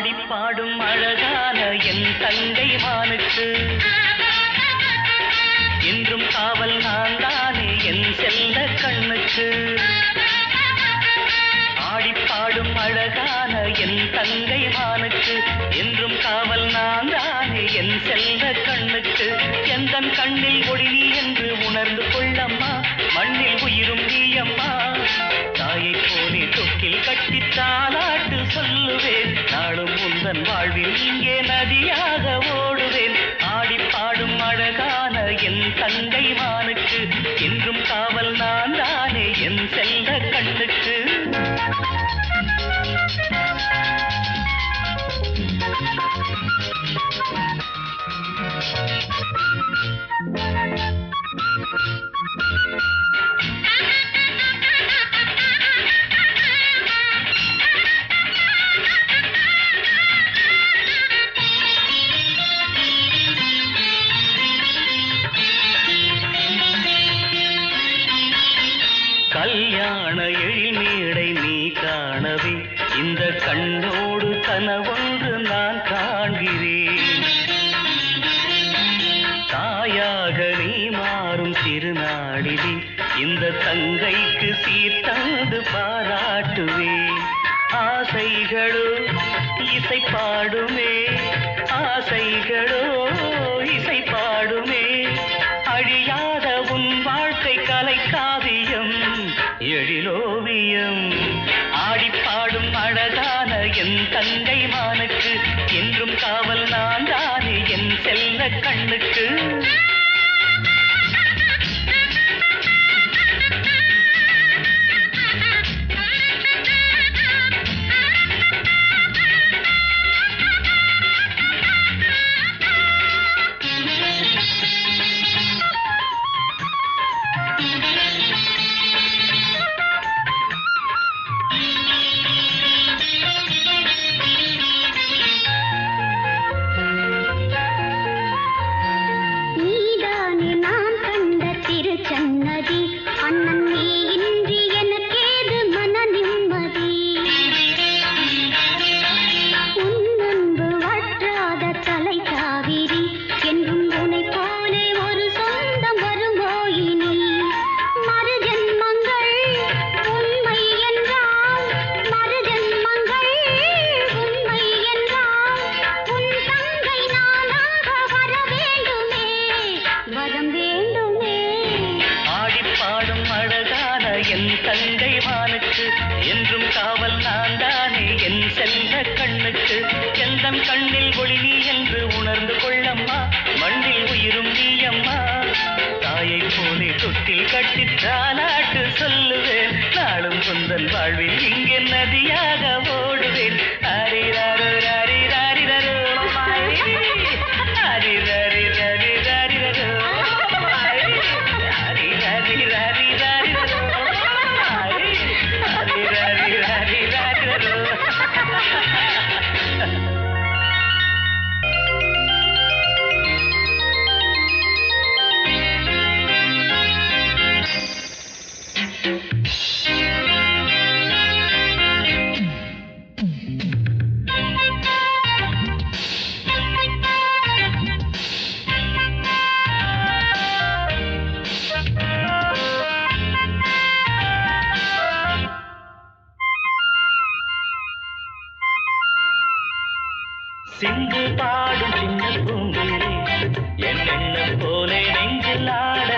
ஆடி பாடும் அழகான என் தங்கை மானுக்கு என்றும் காவல் நான் தானே என் செல்ல கண்ணுக்கு. ஆடி பாடும் அழகான என் தங்கை மானுக்கு என்றும் காவல் நான் தானே என் செல்ல கண்ணுக்கு. எந்தன் கண்ணில் ஒளி என் எந்தன் வாழ்வில் இங்கே கல்யாண எழிமேடை நீ காணவே. இந்த கண்ணோடு கனவொன்று நான் காண்கிறேன். என் தங்கை மானுக்கு என்றும் காவல் நான் தானே என் செல்ல கண்ணுக்கு? இசைவானுக்கு என்றும் காவல் நான் சிந்து பாடும் சின்ன பூங்குயிலே என் எண்ணம் போலே நெஞ்சில் ஆட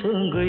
Tungu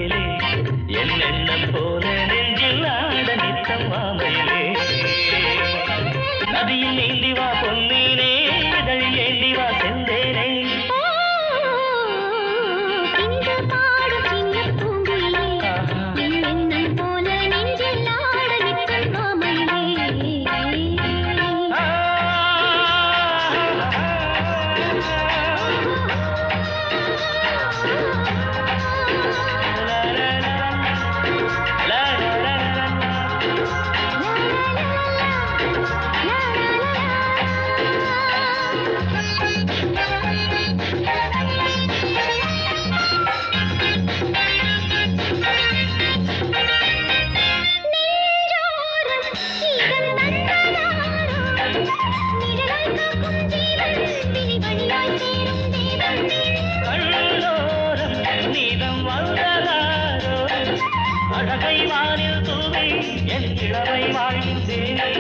வானில் தூவை என் கிழமை வாழ்வின் தேவை.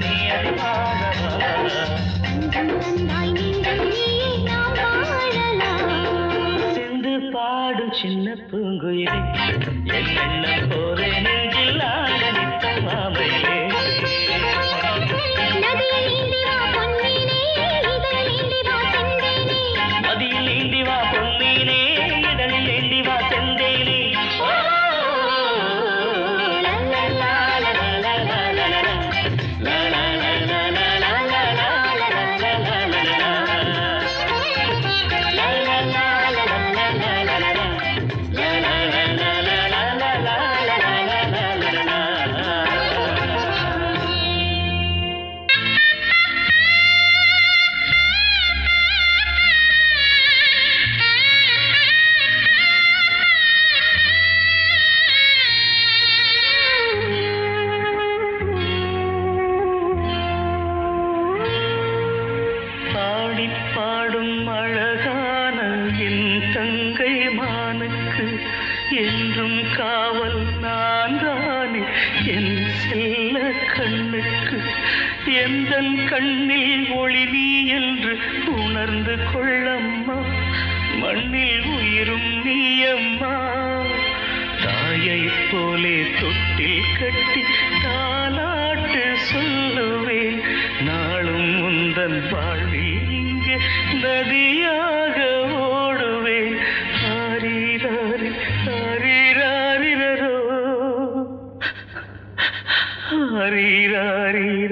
நீ அறிவார் உந்தன் கண்ணில் ஒளி நீ என்று உணர்ந்து கொள்ளம்மா. மண்ணில் உயிரும் நீ அம்மா தாயை போலே தொட்டில் கட்டி தாலாட்டு சொல்லுவேன். நாளும் உந்தன் வாழ்வில் இங்கே நதியாக ஓடுவேன். ஆரீராரி ஆரீராரிரோ ஆரீராரி.